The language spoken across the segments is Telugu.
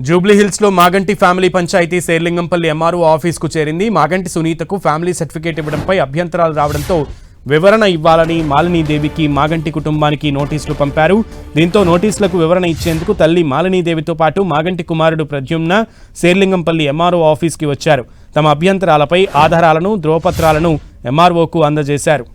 జూబ్లీహిల్స్లో మాగంటి ఫ్యామిలీ పంచాయతీ శేర్లింగంపల్లి ఎంఆర్ఓ ఆఫీస్కు చేరింది. మాగంటి సునీతకు ఫ్యామిలీ సర్టిఫికేట్ ఇవ్వడంపై అభ్యంతరాలు రావడంతో వివరణ ఇవ్వాలని మాలినీదేవికి మాగంటి కుటుంబానికి నోటీసులు పంపారు. దీంతో నోటీసులకు వివరణ ఇచ్చేందుకు తల్లి మాలినీదేవితో పాటు మాగంటి కుమారుడు ప్రద్యుమ్న శేర్లింగంపల్లి ఎంఆర్ఓ ఆఫీస్కి వచ్చారు. తమ అభ్యంతరాలపై ఆధారాలను ధ్రువపత్రాలను ఎంఆర్ఓకు అందజేశారు.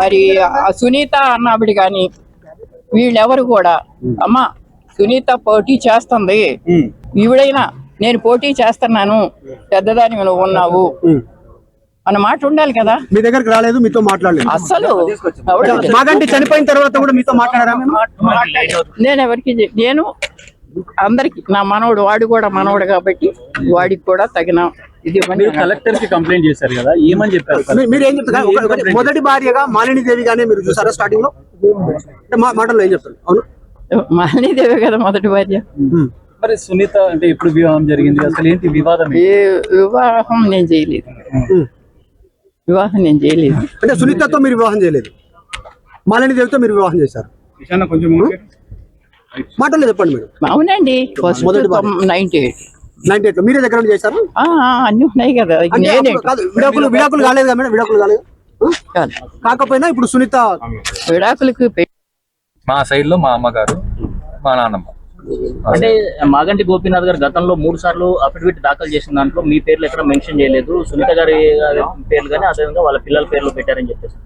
మరి సునీత అన్నావిడ కానీ వీళ్ళెవరు కూడా అమ్మా సునీత పోటీ చేస్తుంది. ఈవిడైనా నేను పోటీ చేస్తున్నాను పెద్దదాని నువ్వు ఉన్నావు. అన్న మాట ఉండాలి కదా. మీ దగ్గరికి రాలేదు మీతో మాట్లాడలేదు. ఎవడు మాగంటి చనిపోయిన తర్వాత కూడా మీతో మాట్లాడారా? నేను ఎవరికి నేను అందరికి నా మనవడు వాడు కూడా మనవడు కాబట్టి వాడికి కూడా తగిన ఇది మీరు కలెక్టర్కి కంప్లైంట్ చేశారు కదా ఏమని చెప్పారు? మీరు ఏం చెప్తారు? మొదటి భార్యగా మాలిని దేవి గానే మీరు చూసారా స్టార్టింగ్లో? అంటే మా మాటల్లో ఏం చెప్తారు? అవును. మాలినీదేవే కదా మొదటి భార్య. మరి సునీత అంటే ఎప్పుడు వివాహం జరిగింది? అసలు ఏంటి వివాదం ఏంటి? ఏ వివాహం నేను చేయలేదు. వివాహం నేను చేయలేదు. అంటే సునీతతో మీరు వివాహం చేయలేదు. మాలిని దేవితో మీరు వివాహం చేశారు. మాటల్లో చెప్పండి మీరు. అవునండి ఫస్ట్. నైన్టీ ఎయిట్ నైన్టీ ఎయిట్లో మీరే దగ్గర నుండి చేశారు? అన్ని ఉన్నాయి కదా. విడాకులు విడాకులు కాలేదు కదా మేడం? విడాకులు కాలేదు. కాకపోయినా ఇప్పుడు సునీత విడాకులకు మా సైడ్లో మా అమ్మగారు మా నాన్నమ్మ. అంటే మాగంటి గోపీనాథ్ గారు గతంలో మూడు సార్లు అఫిడవిట్ దాఖలు చేసిన దాంట్లో మీ పేర్లు ఎక్కడ మెన్షన్ చేయలేదు. సునీత గారి పేర్లు కానీ అదేవిధంగా వాళ్ళ పిల్లల పేర్లు పెట్టారని చెప్పేసి?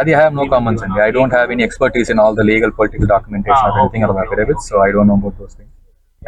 అది ఐ హావ్ నో కామన్స్ అండి. I don't have any expertise in all the legal political documentation anything so I don't know about those things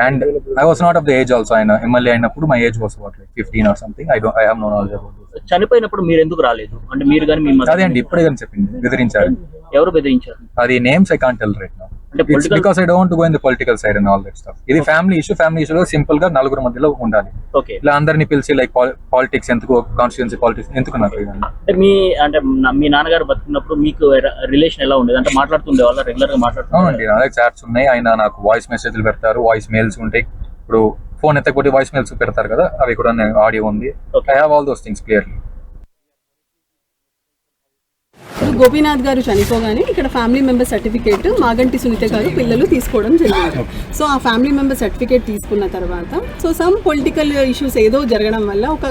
and I was not of the age also ఆయన ఎమ్మెల్యే అయినప్పుడు my age was what like fifteen or something I don't I have no knowledge about చనిపోయినప్పుడు మీరు ఎందుకు రాలేదు? అంటే మీరు కానీ మీ అదే అండి ఇప్పుడే కానీ చెప్పింది. బెదిరించారు. ఎవరు బెదిరించారు? అది names I can't tell right now అంటే political because I don't go in the political side and all that stuff ఇది ఫ్యామిలీ ఇష్యూ ఫ్యామిలీ ఇష్యూలో సింపుల్గా నలుగురు మధ్యలో ఉండాలి. ఓకే ఇలా అందరినీ పిలిచి లైక్ పాలిటిక్స్ ఎందుకు కాన్స్టిట్యున్సీ పాలిటిక్స్ ఎందుకు నాకు అంటే మీ అంటే మీ నాన్నగారు బతుకున్నప్పుడు మీకు రిలేషన్ ఎలా ఉండేది? అంటే మాట్లాడుతుండే వాళ్ళ రెగ్యులర్గా మాట్లాడుతుండే అవునండి నా దగ్గర చాట్స్ ఉన్నాయి. ఆయన నాకు వాయిస్ మెసేజ్లు పెడతారు. వాయిస్ మెయిల్స్ ఉంటాయి. ఇప్పుడు ఫోన్ ఎత్తకపోతే వాయిస్ మెయిల్స్ పెడతారు కదా? అవి కూడా ఆడియో ఉంది. I have all those things clearly Gopinath గారు చనిపోగానే ఇక్కడ family member certificate Maganti Sunitha గారు పిల్లలు తీసుకోవడం జరిగింది. సో ఆ ఫ్యామిలీ మెంబర్ సర్టిఫికేట్ తీసుకున్న తర్వాత సో సమ్ పొలిటికల్ ఇష్యూస్ ఏదో జరగడం వల్ల ఒక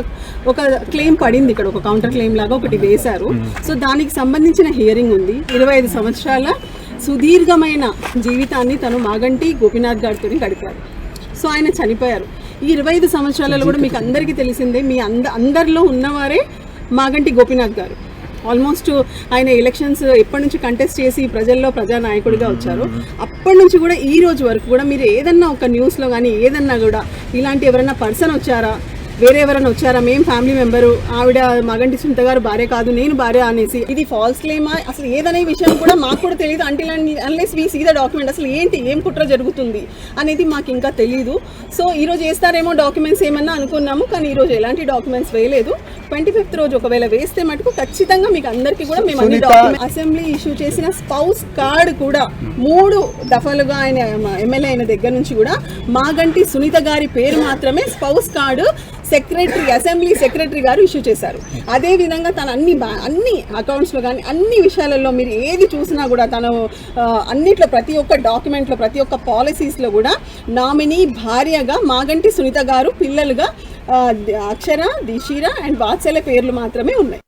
ఒక క్లెయిమ్ పడింది ఇక్కడ ఒక కౌంటర్ క్లెయిమ్ లాగా ఒకటి వేశారు. సో దానికి సంబంధించిన హియరింగ్ ఉంది. ఇరవై ఐదు సంవత్సరాల సుదీర్ఘమైన జీవితాన్ని తను మాగంటి గోపీనాథ్ గారితో గడిపారు. సో ఆయన చనిపోయారు. ఈ ఇరవై ఐదు సంవత్సరాలలో కూడా మీకు అందరికీ తెలిసిందే మీ అంద అందరిలో ఉన్నవారే మాగంటి గోపీనాథ్ గారు. ఆల్మోస్ట్ ఆయన ఎలక్షన్స్ ఎప్పటి నుంచి కంటెస్ట్ చేసి ప్రజల్లో ప్రజానాయకుడిగా వచ్చారు అప్పటి నుంచి కూడా ఈ రోజు వరకు కూడా మీరు ఏదన్నా ఒక న్యూస్లో కానీ ఏదన్నా కూడా ఇలాంటి ఎవరైనా పర్సన్ వచ్చారా? వేరే ఎవరైనా వచ్చారా? మేము ఫ్యామిలీ మెంబరు ఆవిడ మగంటి సుంత గారు భార్య కాదు నేను భార్య అనేసి. ఇది ఫాల్స్ క్లెయిమా అసలు ఏదనే విషయం కూడా మాకు కూడా తెలియదు. అంటే unless we see the document అసలు ఏంటి? ఏం కుట్ర జరుగుతుంది? అనేది మాకు ఇంకా తెలియదు సో ఈ రోజు వేస్తారేమో డాక్యుమెంట్స్ ఏమన్నా అనుకున్నాము కానీ ఈ రోజు ఎలాంటి డాక్యుమెంట్స్ వేయలేదు. ట్వంటీ ఫిఫ్త్ రోజు ఒకవేళ వేస్తే మటుకు ఖచ్చితంగా మీకు అందరికీ కూడా మేము అన్ని డాక్యుమెంట్ అసెంబ్లీ ఇష్యూ చేసిన స్పౌస్ కార్డ్ కూడా మూడు దఫలుగా ఆయన ఎమ్మెల్యే అయిన దగ్గర నుంచి కూడా మాగంటి సునీత గారి పేరు మాత్రమే spouse card secretary assembly secretary గారు ఇష్యూ చేశారు. అదే విధంగా తన అన్ని అన్ని అకౌంట్స్లో కానీ అన్ని విషయాలలో మీరు ఏది చూసినా కూడా తను అన్నిట్లో ప్రతి ఒక్క డాక్యుమెంట్లో ప్రతి ఒక్క పాలసీస్లో కూడా నామినీ భార్యగా మాగంటి సునీత గారు పిల్లలుగా అక్షర దిశిర అండ్ వాత్సల్య పేర్లు మాత్రమే ఉన్నాయి.